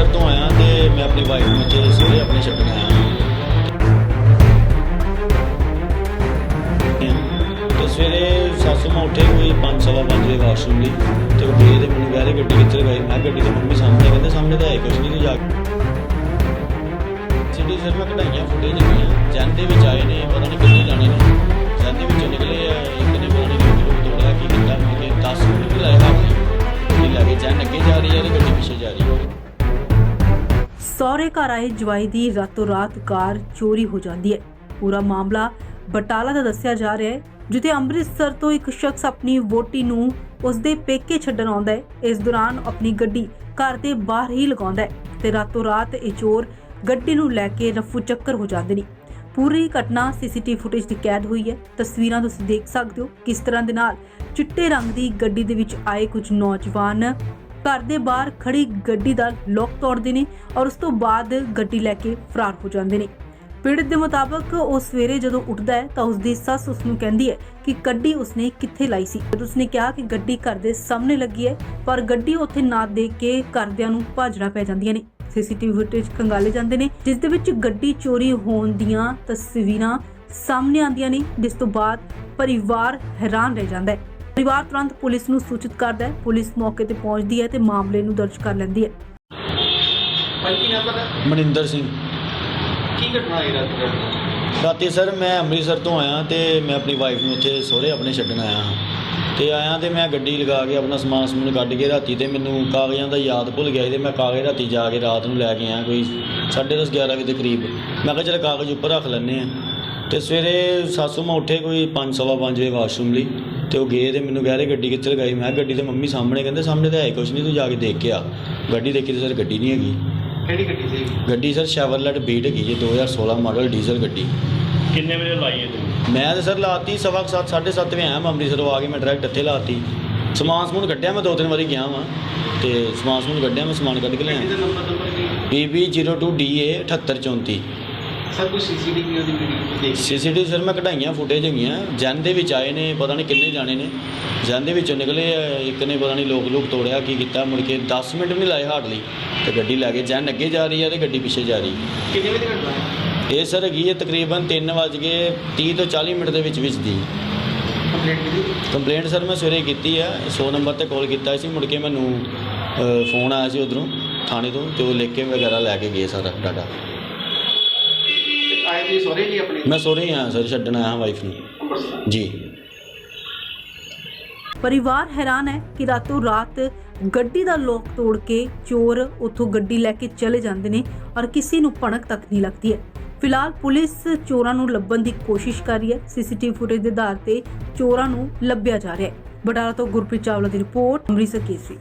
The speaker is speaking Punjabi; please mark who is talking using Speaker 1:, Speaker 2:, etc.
Speaker 1: ਅੰਮ੍ਰਿਤਸਰ ਤੋਂ ਆਇਆ ਤੇ ਮੈਂ ਆਪਣੀ ਵਾਈਫ ਨੂੰ ਇੱਥੇ ਸਵੇਰੇ ਆਪਣੇ ਛੱਡਣ ਆਇਆ। ਤੇ ਸਵੇਰੇ ਸੱਸੂ ਮੈਂ ਉੱਠੇ ਕੋਈ 5:30 ਵਜੇ ਵਾਸ਼ਰੂਮ ਲਈ ਤੇ ਉਹ ਗਏ ਮੈਨੂੰ ਕਹਿ ਰਹੇ ਗੱਡੀ ਕਿੱਥੇ ਲਗਾਈ ਮੈਂ ਗੱਡੀ ਤੇ ਮੰਮੀ ਸਾਹਮਣੇ ਕਹਿੰਦੇ ਸਾਹਮਣੇ ਤਾਂ ਹੈ ਕੁਛ ਨਹੀਂ ਜਾ ਸਿਟੀ ਸਰ ਮੈਂ ਕਢਾਈਆਂ ਫੁਟੇਜ ਹੈਗੀਆਂ ਜਨ ਵਿੱਚ ਆਏ ਨੇ ਪਤਾ ਨਹੀਂ ਕਿੱਥੇ ਜਾਣੇ ਨੇ। ਜਨ ਵਿੱਚੋਂ ਨਿਕਲੇ ਆ, ਇੱਕ ਨੇ
Speaker 2: ਸਹੁਰੇ ਘਰ ਆਏ ਜਵਾਈ ਦੀ ਰਾਤੋਂ ਰਾਤ ਕਾਰ ਚੋਰੀ ਹੋ ਜਾਂਦੀ ਹੈ। ਪੂਰਾ ਮਾਮਲਾ ਬਟਾਲਾ ਦਾ ਦੱਸਿਆ ਜਾ ਰਿਹਾ ਹੈ, ਜਿੱਥੇ ਅੰਮ੍ਰਿਤਸਰ ਤੋਂ ਇੱਕ ਸ਼ਖਸ ਆਪਣੀ ਵੋਟੀ ਨੂੰ ਉਸਦੇ ਪੇਕੇ ਛੱਡਣ ਆਉਂਦਾ ਹੈ। ਇਸ ਦੌਰਾਨ ਆਪਣੀ ਗੱਡੀ ਘਰ ਦੇ ਬਾਹਰ ਹੀ ਲਗਾਉਂਦਾ ਹੈ ਤੇ ਰਾਤੋਂ ਰਾਤ ਇਹ ਚੋਰ ਗੱਡੀ ਨੂੰ ਲੈ ਕੇ ਰਫੂ ਚੱਕਰ ਹੋ ਜਾਂਦੇ ਨੇ। ਪੂਰੀ ਘਟਨਾ ਸੀਸੀਟੀਵੀ ਫੁਟੇਜ ਦੀ ਕੈਦ ਹੋਈ ਹੈ। ਤਸਵੀਰਾਂ ਤੁਸੀਂ ਦੇਖ ਸਕਦੇ ਹੋ ਕਿਸ ਤਰ੍ਹਾਂ ਦੇ ਨਾਲ ਚਿੱਟੇ ਰੰਗ ਦੀ ਗੱਡੀ ਦੇ ਵਿੱਚ ਆਏ ਕੁਝ ਨੌਜਵਾਨ ਘਰ ਦੇ ਬਾਹਰ ਖੜੀ ਗੱਡੀ ਦਾ ਲੋਕ ਤੋੜਦੇ ਨੇ ਔਰ ਉਸ ਤੋਂ ਬਾਅਦ ਗੱਡੀ ਲੈ ਕੇ ਫਰਾਰ ਹੋ ਜਾਂਦੇ ਨੇ। ਪੀੜਤ ਦੇ ਮੁਤਾਬਕ ਉਹ ਸਵੇਰੇ ਜਦੋਂ ਉੱਠਦਾ ਹੈ ਤਾਂ ਉਸ ਦੀ ਸੱਸ ਉਸ ਨੂੰ ਕਹਿੰਦੀ ਹੈ ਕਿ ਗੱਡੀ ਉਸਨੇ ਕਿੱਥੇ ਲਾਈ ਸੀ। ਜਦੋਂ ਉਸਨੇ ਕਿਹਾ ਕਿ ਗੱਡੀ ਘਰ ਦੇ ਸਾਹਮਣੇ ਲੱਗੀ ਹੈ, ਪਰ ਗੱਡੀ ਉੱਥੇ ਨਾ ਦੇਖ ਕੇ ਘਰਦਿਆਂ ਨੂੰ ਭਾਜਣਾ ਪੈ ਜਾਂਦੀਆਂ ਨੇ। ਸੀਸੀਟੀਵੀ ਫੁਟੇਜ ਖੰਗਾਲੇ ਜਾਂਦੇ ਨੇ, ਜਿਸ ਦੇ ਵਿੱਚ ਗੱਡੀ ਚੋਰੀ ਹੋਣ ਦੀਆਂ ਤਸਵੀਰਾਂ ਸਾਹਮਣੇ ਆਉਂਦੀਆਂ ਨੇ, ਜਿਸ ਤੋਂ ਬਾਅਦ ਪਰਿਵਾਰ ਹੈਰਾਨ ਰਹਿ ਜਾਂਦਾ ਹੈ। ਪਰਿਵਾਰ ਤੁਰੰਤ ਪੁਲਿਸ ਨੂੰ ਸੂਚਿਤ ਕਰਦਾ ਹੈ। ਪੁਲਿਸ ਮੌਕੇ ਤੇ ਪਹੁੰਚਦੀ ਹੈ ਤੇ ਮਾਮਲੇ ਨੂੰ ਦਰਜ ਕਰ ਲੈਂਦੀ ਹੈ।
Speaker 3: ਭਾਈ ਕੀ ਨਾਮ ਪਤਾ
Speaker 1: ਮਨਿੰਦਰ ਸਿੰਘ।
Speaker 3: ਕੀ ਘਟਨਾ ਹੋਈ ਰਾਤ ਨੂੰ?
Speaker 1: ਰਾਤੀ ਸਰ ਮੈਂ ਅੰਮ੍ਰਿਤਸਰ ਤੋਂ ਆਇਆ ਤੇ ਮੈਂ ਆਪਣੀ ਵਾਈਫ ਨੂੰ ਇੱਥੇ ਸਹੁਰੇ ਆਪਣੇ ਛੱਡਣ ਆਇਆ ਹਾਂ। ਤੇ ਆਇਆ ਤੇ ਮੈਂ ਗੱਡੀ ਲਗਾ ਕੇ ਆਪਣਾ ਸਮਾਨ ਸਮੂਨ ਕੱਢ ਕੇ ਰਾਤੀ ਤੇ ਮੈਨੂੰ ਕਾਗਜ਼ਾਂ ਦਾ ਯਾਦ ਭੁੱਲ ਗਿਆ ਸੀ ਤੇ ਮੈਂ ਕਾਗਜ਼ ਰਾਤੀ ਜਾ ਕੇ ਰਾਤ ਨੂੰ ਲੈ ਕੇ ਆਇਆ ਕੋਈ 10:30 11 ਵਜੇ ਦੇ ਕਰੀਬ। ਮੈਂ ਕਿਹਾ ਚਲ ਕਾਗਜ਼ ਉੱਪਰ ਰੱਖ ਲੈਂਦੇ ਆ ਤੇ ਸਵੇਰੇ ਸਾਸੂ ਮੈਂ ਉੱਠੇ ਕੋਈ 5:30 ਵਜੇ ਵਾਸ਼ਰੂਮ ਲਈ ਤੇ ਉਹ ਗਏ ਤੇ ਮੈਨੂੰ ਕਹਿ ਰਹੇ ਗੱਡੀ ਕਿੱਥੇ ਲਗਾਈ? ਮੈਂ ਗੱਡੀ ਤੇ ਮੰਮੀ ਸਾਹਮਣੇ ਕਹਿੰਦੇ ਸਾਹਮਣੇ ਤਾਂ ਹੈ ਕੁਛ ਨਹੀਂ ਤੂੰ ਜਾ ਕੇ ਦੇਖ ਕੇ ਆ। ਗੱਡੀ ਦੇਖੀ ਤੇ ਸਰ ਗੱਡੀ ਨਹੀਂ ਹੈਗੀ।
Speaker 3: ਕਿਹੜੀ ਗੱਡੀ ਸੀ?
Speaker 1: ਗੱਡੀ ਸਰ ਸ਼ੈਵਰਲੈਟ ਬੀਟ ਹੈਗੀ ਜੀ 2016 ਮਾਡਲ ਡੀਜ਼ਲ ਗੱਡੀ।
Speaker 4: ਕਿੰਨੇ ਵਜੇ ਲਾਈ ਹੈ ਤੂੰ
Speaker 1: ਮੈਂ ਤੇ ਸਰ ਲਾਤੀ ਸਵਾ ਕੁ ਸੱਤ ਸਾਢੇ ਸੱਤ ਵਜੇ ਆਇਆ ਮੈਂ ਅੰਮ੍ਰਿਤਸਰੋਂ ਆ ਕੇ ਮੈਂ ਡਾਇਰੈਕਟ ਇੱਥੇ ਲਾਤੀ। ਸਮਾਨ ਸਮੂਨ ਕੱਢਿਆ ਮੈਂ ਦੋ ਤਿੰਨ ਵਾਰੀ ਗਿਆ ਵਾਂ ਤੇ ਸਮਾਨ ਸਮੂਨ ਕੱਢਿਆ ਮੈਂ ਸਮਾਨ ਕੱਢ ਕੇ ਲਿਆ
Speaker 3: ਦਾ ਨੰਬਰ ਨੰਬਰ ਕੀ
Speaker 1: BB02DA 7834
Speaker 3: ਸਰ ਕੋਈ ਸੀਸੀਟੀਵੀ ਉਹਦੀ ਵੀਡੀਓ ਦੇਖ
Speaker 1: ਸੀਸੀਟੀਵੀ ਸਰ ਮੈਂ ਕਢਾਈਆਂ ਫੁਟੇਜ ਹੈਗੀਆਂ। ਜਨ ਦੇ ਵਿੱਚ ਆਏ ਨੇ ਪਤਾ ਨਹੀਂ ਕਿੰਨੇ ਜਾਣੇ ਨੇ। ਜਨ ਦੇ ਵਿੱਚੋਂ ਨਿਕਲੇ ਆ, ਇੱਕ ਨੇ ਪਤਾ ਨਹੀਂ ਲੋਕ ਲੋਕ ਤੋੜਿਆ ਕੀ ਕੀਤਾ ਮੁੜ ਕੇ 10 ਮਿੰਟ ਵੀ ਨਹੀਂ ਲਾਏ ਹਾਰਡਲੀ ਤੇ ਗੱਡੀ ਲੈ ਕੇ ਜਨ ਅੱਗੇ ਜਾ ਰਹੀ ਹੈ ਤੇ ਗੱਡੀ ਪਿੱਛੇ ਜਾ ਰਹੀ।
Speaker 3: ਕਿੰਨੇ ਵਜੇ ਘਟਨਾ ਹੈ
Speaker 1: ਇਹ ਸਰ ਹੈਗੀ ਹੈ ਤਕਰੀਬਨ 3 ਵਜ ਕੇ 30 ਤੋਂ 40 ਮਿੰਟ ਦੇ ਵਿੱਚ ਵਿੱਚ ਦੀ
Speaker 3: ਕੰਪਲੀਟ ਕੀਤੀ?
Speaker 1: ਕੰਪਲੇਂਟ ਸਰ ਮੈਂ ਸਵੇਰੇ ਕੀਤੀ ਆ 100 ਨੰਬਰ ਤੇ ਕਾਲ ਕੀਤਾ ਸੀ ਮੁੜ ਕੇ ਮੈਨੂੰ ਫੋਨ ਆਇਆ ਸੀ ਉਧਰੋਂ ਥਾਣੇ ਤੋਂ ਤੇ ਉਹ ਲਿਖ ਕੇ ਵਗੈਰਾ ਲੈ ਕੇ ਗਏ ਸਾਰਾ ਡਾਟਾ
Speaker 3: ਤੇ ਆਏ ਜੀ ਸੋਰੇ ਜੀ ਆਪਣੇ
Speaker 1: ਮੈਂ ਸੋਰੇ ਹੀ ਸਰ ਛੱਡਣ ਆਇਆ ਵਾਈਫ ਨੂੰ।
Speaker 3: ਅੰਮ੍ਰਿਤਸਰ।
Speaker 1: ਜੀ।
Speaker 2: ਪਰਿਵਾਰ ਹੈਰਾਨ ਹੈ ਕਿ ਰਾਤੋਂ ਰਾਤ ਗੱਡੀ ਦਾ ਲੋਕ ਤੋੜ ਕੇ ਚੋਰ ਉੱਥੋਂ ਗੱਡੀ ਲੈ ਕੇ ਚਲੇ ਜਾਂਦੇ ਨੇ ਔਰ ਕਿਸੇ ਨੂੰ ਭਣਕ ਤੱਕ ਨਹੀਂ ਲੱਗਦੀ ਹੈ। ਫਿਲਹਾਲ ਪੁਲਿਸ ਚੋਰਾਂ ਨੂੰ ਲੱਭਣ ਦੀ ਕੋਸ਼ਿਸ਼ ਕਰ ਰਹੀ ਹੈ। ਸੀਸੀਟੀਵੀ ਫੁਟੇਜ ਦੇ ਆਧਾਰ ਤੇ ਚੋਰਾਂ ਨੂੰ ਲੱਭਿਆ ਜਾ ਰਿਹਾ ਹੈ। ਬਟਾਲਾ ਤੋਂ ਗੁਰਪ੍ਰੀਤ ਚਾਵਲਾ ਦੀ ਰਿਪੋਰਟ ਅੰਮ੍ਰਿਤਸਰ ਕੇਸਰੀ।